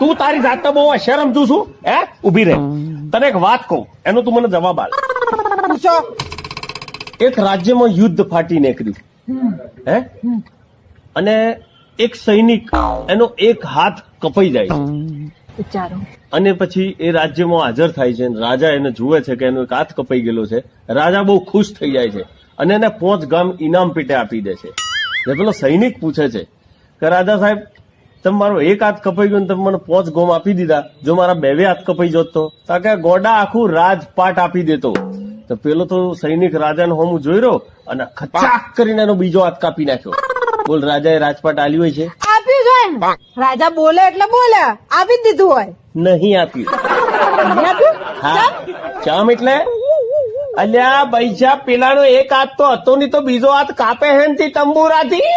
તું તારી જાતને બહુ શરમ તું છું. હે? ઊભી રહે. તને એક વાત કહું. એનો તું મને જવાબ આલ. પૂછો. એક રાજ્યમાં યુદ્ધ ફાટી નીકળ્યું. હે? અને એક સૈનિક એનો એક હાથ કપાઈ જાય. વિચારો. અને પછી એ રાજ્યમાં હાજર થાય છે. રાજા એને જુએ છે કે એનો એક હાથ કપાઈ ગયેલો છે. રાજા બહુ ખુશ થઈ જાય છે. અને એને પોંચ ગામ ઇનામ પેટે આપી દે છે. એટલે પેલો સૈનિક પૂછે છે કે રાજા સાહેબ તમે મારો એક હાથ કપાઈ ગયો ને તમે મને પોચ ગોમ આપી દીધા. જો મારા બે બે હાથ કપાઈ જોત તો? કે ગોડા આખું રાજપાટ આપી દેતો. તો પેલો તો સૈનિક રાજાને હોમ જોઈ રહ્યો અને ખચાક કરીને એનો બીજો હાથ કાપી નાખ્યો. બોલ રાજાએ રાજપાટ આલ્યું હોય છે? આપ્યું છે રાજા બોલે એટલે બોલે. આપી જ દીધું હોય. નહીં આપ્યું. હા. ચમ. એટલે? અલ્યા પૈસા પેલાનો એક હાથ તો હતો નહીં તો બીજો હાથ કાપે હે તંબુરાથી?